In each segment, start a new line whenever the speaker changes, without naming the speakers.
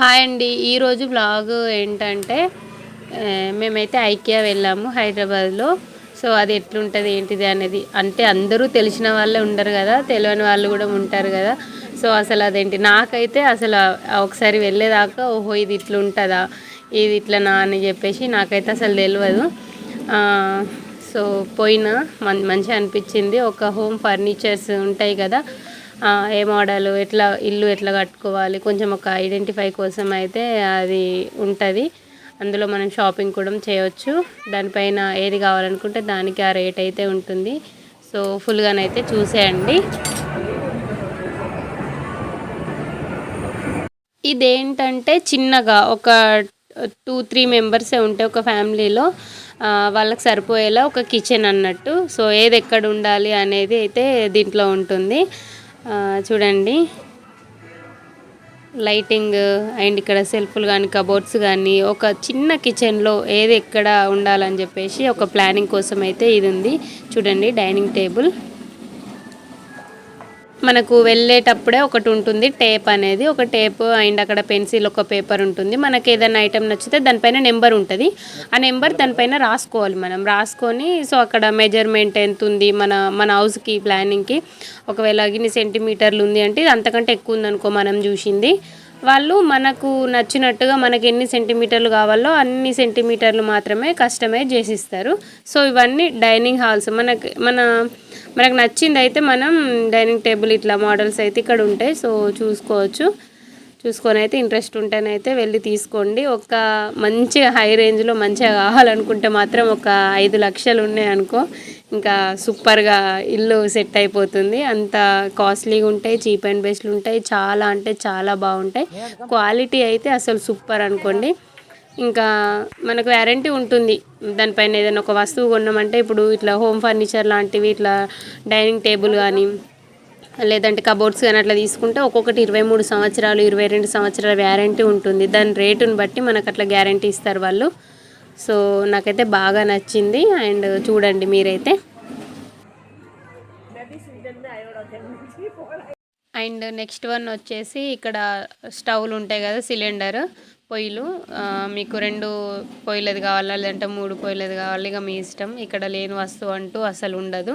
Hi అండి. ఈరోజు blog ఏంటంటే మేమైతే ఐకియా వెళ్ళాము హైదరాబాద్లో. సో అది ఎట్లుంటుంది ఏంటిది అనేది అంటే అందరూ తెలిసిన వాళ్ళే ఉండరు కదా తెలియని వాళ్ళు కూడా ఉంటారు కదా. సో అసలు అదేంటి నాకైతే అసలు ఒకసారి వెళ్ళేదాకా ఓహో ఇది ఇట్లా ఉంటుందా ఇది ఇట్లనా అని చెప్పేసి నాకైతే అసలు తెలియదు సో పోయినా మం మంచిగా అనిపించింది. ఒక హోమ్ ఫర్నిచర్స్ ఉంటాయి కదా ఏ మోడల్ ఎట్లా ఇల్లు ఎట్లా కట్టుకోవాలి కొంచెం ఒక ఐడెంటిఫై కోసం అయితే అది ఉంటుంది. అందులో మనం షాపింగ్ కూడా చేయవచ్చు దానిపైన ఏది కావాలనుకుంటే దానికి ఆ రేట్ అయితే ఉంటుంది. సో ఫుల్గానైతే చూసేయండి. ఇదేంటంటే చిన్నగా ఒక టూ త్రీ మెంబర్సే ఉంటే ఒక ఫ్యామిలీలో వాళ్ళకి సరిపోయేలా ఒక కిచెన్ అన్నట్టు. సో ఏది ఎక్కడ ఉండాలి అనేది అయితే దీంట్లో ఉంటుంది. చూడండి. లైటింగ్ అండ్ ఇక్కడ సెల్ఫ్లు కానీ కబోర్డ్స్ కానీ ఒక చిన్న కిచెన్లో ఏది ఎక్కడ ఉండాలని చెప్పేసి ఒక ప్లానింగ్ కోసం అయితే ఇది ఉంది. చూడండి డైనింగ్ టేబుల్ మనకు వెళ్ళేటప్పుడే ఒకటి ఉంటుంది టేప్ అనేది. ఒక టేప్ అండ్ అక్కడ పెన్సిల్ ఒక పేపర్ ఉంటుంది. మనకి ఏదైనా ఐటెం నచ్చితే దానిపైన నెంబర్ ఉంటుంది. ఆ నెంబర్ దానిపైన రాసుకోవాలి మనం. రాసుకొని సో అక్కడ మెజర్మెంట్ ఎంత ఉంది మన మన హౌస్కి ప్లానింగ్కి. ఒకవేళ ఇన్ని సెంటీమీటర్లు ఉంది అంటే అంతకంటే ఎక్కువ ఉందనుకో మనం చూసింది. వాళ్ళు మనకు నచ్చినట్టుగా మనకి ఎన్ని సెంటీమీటర్లు కావాలో అన్ని సెంటీమీటర్లు మాత్రమే కస్టమైజ్ చేసిస్తారు. సో ఇవన్నీ డైనింగ్ హాల్స్. మనకి మన మనకు నచ్చింది అయితే మనం డైనింగ్ టేబుల్ ఇట్లా మోడల్స్ అయితే ఇక్కడ ఉంటాయి. సో చూసుకోవచ్చు. చూసుకొని అయితే ఇంట్రెస్ట్ ఉంటేనైతే వెళ్ళి తీసుకోండి. ఒక మంచిగా హై రేంజ్లో మంచిగా కావాలనుకుంటే మాత్రం ఒక ఐదు లక్షలు ఉన్నాయి అనుకో ఇంకా సూపర్గా ఇల్లు సెట్ అయిపోతుంది. అంత కాస్ట్లీగా ఉంటాయి చీప్ అండ్ బెస్ట్లు ఉంటాయి. చాలా అంటే చాలా బాగుంటాయి. క్వాలిటీ అయితే అసలు సూపర్ అనుకోండి. ఇంకా మనకు వ్యారంటీ ఉంటుంది. దానిపైన ఏదైనా ఒక వస్తువు కొన్నామంటే ఇప్పుడు ఇట్లా హోమ్ ఫర్నిచర్ లాంటివి ఇట్లా డైనింగ్ టేబుల్ కానీ లేదంటే కబోర్డ్స్ కానీ అట్లా తీసుకుంటే ఒక్కొక్కటి ఇరవై మూడు సంవత్సరాలు ఇరవై రెండు సంవత్సరాల వ్యారంటీ ఉంటుంది. దాని రేటుని బట్టి మనకు అట్లా గ్యారంటీ ఇస్తారు వాళ్ళు. సో నాకైతే బాగా నచ్చింది అండ్ చూడండి మీరైతే. అండ్ నెక్స్ట్ వన్ వచ్చేసి ఇక్కడ స్టవ్లు ఉంటాయి కదా సిలిండర్ పొయ్యిలు. మీకు రెండు పొయ్యిలది కావాలా లేదంటే మూడు పొయ్యిలది కావాలి ఇక మీ ఇష్టం. ఇక్కడ లేని వస్తువు అంటూ అసలు ఉండదు.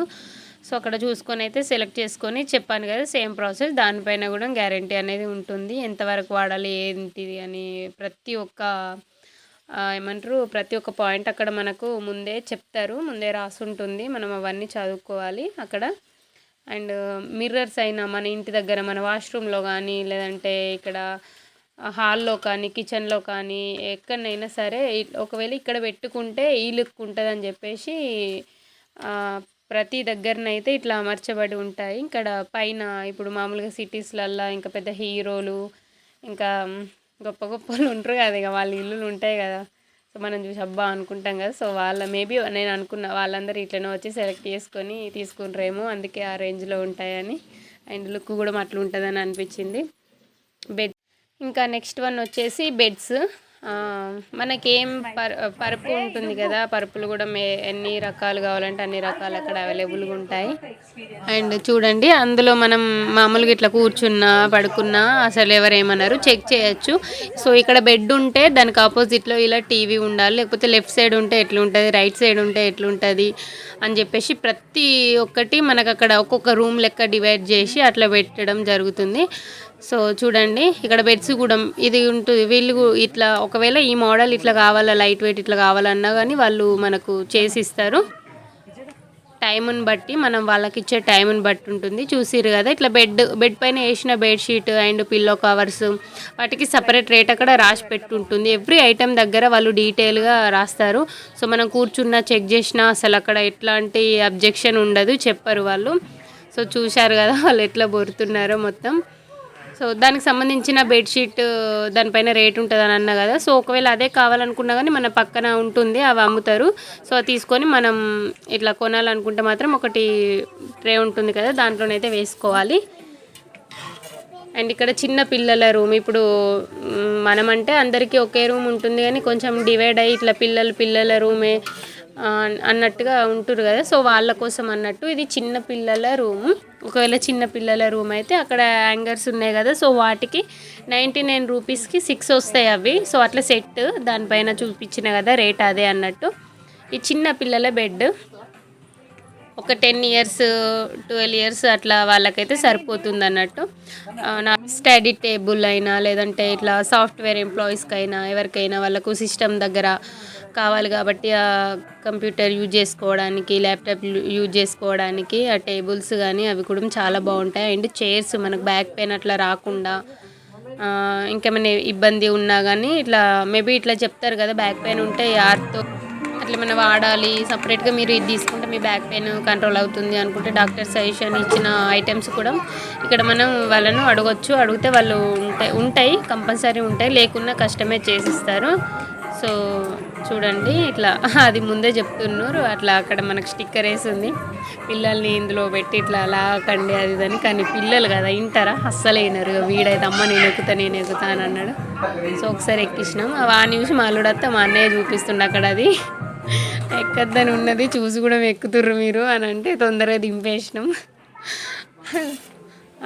సో అక్కడ చూసుకొని అయితే సెలెక్ట్ చేసుకొని చెప్పాను కదా సేమ్ ప్రాసెస్. దానిపైన కూడా గ్యారంటీ అనేది ఉంటుంది. ఎంతవరకు వాడాలి ఏంటిది అని ప్రతి ఒక్క ఏమంటారు ప్రతి ఒక్క పాయింట్ అక్కడ మనకు ముందే చెప్తారు ముందే రాసి ఉంటుంది మనం అవన్నీ చదువుకోవాలి అక్కడ. అండ్ మిర్రర్స్ అయినా మన ఇంటి దగ్గర మన వాష్రూమ్లో కానీ లేదంటే ఇక్కడ హాల్లో కానీ కిచెన్లో కానీ ఎక్కడనైనా సరే ఒకవేళ ఇక్కడ పెట్టుకుంటే ఈ లుక్ ఉంటుంది అని చెప్పేసి ప్రతి దగ్గరనైతే ఇట్లా అమర్చబడి ఉంటాయి. ఇక్కడ పైన ఇప్పుడు మామూలుగా సిటీస్లల్లో ఇంకా పెద్ద హీరోలు ఇంకా గొప్ప గొప్ప వాళ్ళు ఉంటారు కదా ఇక వాళ్ళ ఇల్లులు ఉంటాయి కదా. సో మనం చూసి అబ్బా అనుకుంటాం కదా. సో వాళ్ళ మేబీ నేను అనుకున్న వాళ్ళందరూ ఇట్లనే వచ్చి సెలెక్ట్ చేసుకొని తీసుకుంటారేమో అందుకే ఆ రేంజ్లో ఉంటాయని. అండ్ లుక్ కూడా అట్లా ఉంటుందని అనిపించింది. బెడ్ ఇంకా నెక్స్ట్ వన్ వచ్చేసి బెడ్స్ మనకేం పర్ పరుపు ఉంటుంది కదా పరుపులు కూడా మే ఎన్ని రకాలు కావాలంటే అన్ని రకాలు అక్కడ అవైలబుల్గా ఉంటాయి. అండ్ చూడండి అందులో మనం మామూలుగా ఇట్లా కూర్చున్నా పడుకున్నా అసలు ఎవరేమన్నారు చెక్ చేయొచ్చు. సో ఇక్కడ బెడ్ ఉంటే దానికి ఆపోజిట్లో ఇలా టీవీ ఉండాలి లేకపోతే లెఫ్ట్ సైడ్ ఉంటే ఎట్లుంటుంది రైట్ సైడ్ ఉంటే ఎట్లుంటుంది అని చెప్పేసి ప్రతి ఒక్కటి మనకు అక్కడ ఒక్కొక్క రూమ్ లెక్క డివైడ్ చేసి అట్లా పెట్టడం జరుగుతుంది. సో చూడండి ఇక్కడ బెడ్స్ కూడా ఇది ఉంటుంది వీళ్ళు ఇట్లా ఇట్లా ఒకవేళ ఈ మోడల్ ఇట్లా కావాలా లైట్ వెయిట్ ఇట్లా కావాలన్నా కానీ వాళ్ళు మనకు చేసి ఇస్తారు బట్టి మనం వాళ్ళకి ఇచ్చే టైముని బట్టి ఉంటుంది. చూసిరు కదా ఇట్లా బెడ్ బెడ్ పైన వేసిన బెడ్షీట్ అండ్ పిల్లో కవర్స్ వాటికి సపరేట్ రేట్ అక్కడ రాసి పెట్టుంటుంది. ఎవ్రీ ఐటెం దగ్గర వాళ్ళు డీటెయిల్గా రాస్తారు. సో మనం కూర్చున్నా చెక్ చేసినా అసలు అక్కడ ఎట్లాంటి అబ్జెక్షన్ ఉండదు చెప్పరు వాళ్ళు. సో చూశారు కదా వాళ్ళు ఎట్లా బొరుతున్నారో మొత్తం. సో దానికి సంబంధించిన బెడ్షీట్ uh, దానిపైన రేట్ ఉంటుంది అని అన్నా కదా. సో ఒకవేళ అదే కావాలనుకున్నా కానీ మన పక్కన ఉంటుంది అవి అమ్ముతారు. సో అది తీసుకొని మనం ఇట్లా కొనాలనుకుంటే మాత్రం ఒకటి ట్రే ఉంటుంది కదా దాంట్లోనైతే వేసుకోవాలి. అండ్ ఇక్కడ చిన్న పిల్లల రూమ్ ఇప్పుడు మనమంటే అందరికీ ఒకే రూమ్ ఉంటుంది కానీ కొంచెం డివైడ్ అయ్యి ఇట్లా పిల్లలు పిల్లల రూమే అన్నట్టుగా ఉంటారు కదా. సో వాళ్ళ కోసం అన్నట్టు ఇది చిన్న పిల్లల రూమ్. ఒకవేళ చిన్న పిల్లల రూమ్ అయితే అక్కడ యాంగర్స్ ఉన్నాయి కదా. సో వాటికి నైంటీ నైన్ రూపీస్కి సిక్స్ వస్తాయి అవి. సో అట్లా సెట్ దానిపైన చూపించిన కదా రేట్ అదే అన్నట్టు. ఈ చిన్న పిల్లల బెడ్. ఒక టెన్ ఇయర్స్ ట్వెల్వ్ ఇయర్స్ అట్లా వాళ్ళకైతే సరిపోతుంది అన్నట్టు నా స్టడీ టేబుల్ అయినా లేదంటే ఇట్లా సాఫ్ట్వేర్ ఎంప్లాయీస్కి అయినా ఎవరికైనా వాళ్ళకు సిస్టమ్ దగ్గర కావాలి కాబట్టి ఆ కంప్యూటర్ యూజ్ చేసుకోవడానికి ల్యాప్టాప్ యూజ్ చేసుకోవడానికి ఆ టేబుల్స్ కానీ అవి కూడా చాలా బాగుంటాయి. అండ్ చైర్స్ మనకు బ్యాక్ పెయిన్ అట్లా రాకుండా ఇంకేమైనా ఇబ్బంది ఉన్నా కానీ ఇట్లా మేబీ ఇట్లా చెప్తారు కదా బ్యాక్ పెయిన్ ఉంటే యార్తో ఇట్లా ఏమైనా వాడాలి సపరేట్గా మీరు ఇది తీసుకుంటే మీ బ్యాక్ పెయిన్ కంట్రోల్ అవుతుంది అనుకుంటే డాక్టర్ సజెషన్ ఇచ్చిన ఐటమ్స్ కూడా ఇక్కడ మనం వాళ్ళను అడగొచ్చు. అడిగితే వాళ్ళు ఉంటాయి ఉంటాయి కంపల్సరీ ఉంటాయి. లేకున్నా కష్టమే చేసిస్తారు. సో చూడండి ఇట్లా అది ముందే చెప్తున్నారు. అట్లా అక్కడ మనకు స్టిక్కర్ వేసి ఉంది పిల్లల్ని ఇందులో పెట్టి ఇట్లా లాగకండి అది అని. కానీ పిల్లలు కదా వింటారా అస్సలు వినరు. ఇక వీడైతే అమ్మ నేను ఎక్కుతా నేను ఎక్కుతా అని అన్నాడు. సో ఒకసారి ఎక్కించినాం. ఆ న్యూస్ మా అల్లుడత్త మా అన్నయ్య చూపిస్తుండే అక్కడ అది. ఎక్కద్దని ఉన్నది చూసి కూడా ఎక్కుతుర్రు మీరు అని అంటే తొందరగా దింపేసినాం.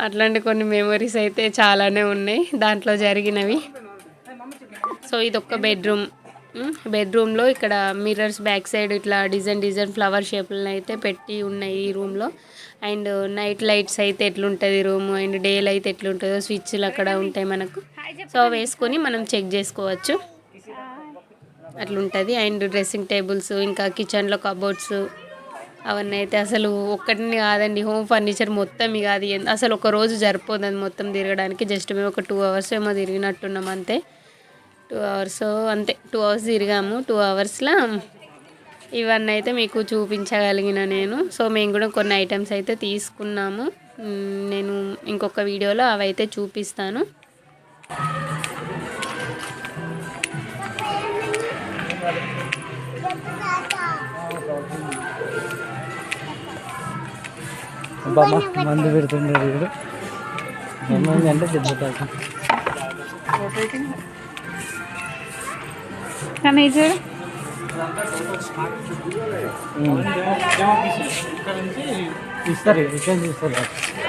అట్లాంటి కొన్ని మెమరీస్ అయితే చాలానే ఉన్నాయి దాంట్లో జరిగినవి. సో ఇది ఒక బెడ్రూమ్ బెడ్రూమ్లో ఇక్కడ మిర్రర్స్ బ్యాక్ సైడ్ ఇట్లా డిజైన్ డిజైన్ ఫ్లవర్ షేప్లను అయితే పెట్టి ఉన్నాయి ఈ రూమ్లో అండ్ నైట్ లైట్స్ అయితే ఎట్లుంటుంది రూమ్ అండ్ డే లైట్ ఎట్లుంటుందో స్విచ్లు అక్కడ ఉంటాయి మనకు. సో వేసుకొని మనం చెక్ చేసుకోవచ్చు. అట్లుంటుంది. అండ్ డ్రెస్సింగ్ టేబుల్స్ ఇంకా కిచెన్లో కబోర్డ్స్ అవన్నీ అయితే అసలు ఒక్కటిని కాదండి. హోమ్ ఫర్నిచర్ మొత్తం ఇక అది అసలు ఒక రోజు సరిపోదు అది మొత్తం తిరగడానికి. జస్ట్ మేము ఒక టూ అవర్స్ ఏమో తిరిగినట్టున్నాం అంతే. టూ అవర్స్ అంతే. టూ అవర్స్ తిరిగాము. టూ అవర్స్లో ఇవన్నీ అయితే మీకు చూపించగలిగిన నేను. సో మేము కూడా కొన్ని ఐటమ్స్ అయితే తీసుకున్నాము. నేను ఇంకొక వీడియోలో అవైతే చూపిస్తాను. చూపిస్తాను
బొమ్మ మందు పెడుతుండే వీడు బొమ్మ ఏంటంటే దెబ్బతాక
కానీ చూడు
ఇస్తారు ఇక్కడ చూస్తారు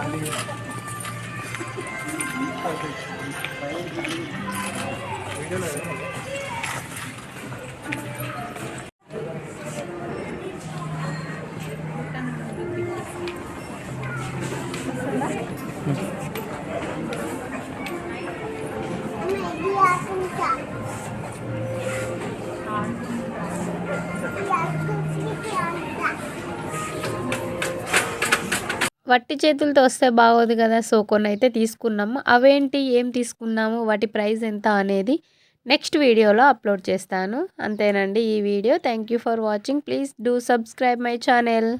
Thank you.
వట్టి చేతులతో వస్తే బాగోదు కదా. సో కొన్ని అయితే తీసుకున్నాము. అవేంటి? ఏం తీసుకున్నాము? వాటి ప్రైస్ ఎంత అనేది నెక్స్ట్ వీడియోలో అప్లోడ్ చేస్తాను. అంతేనండి ఈ video. Thank you for watching. Please do subscribe my channel.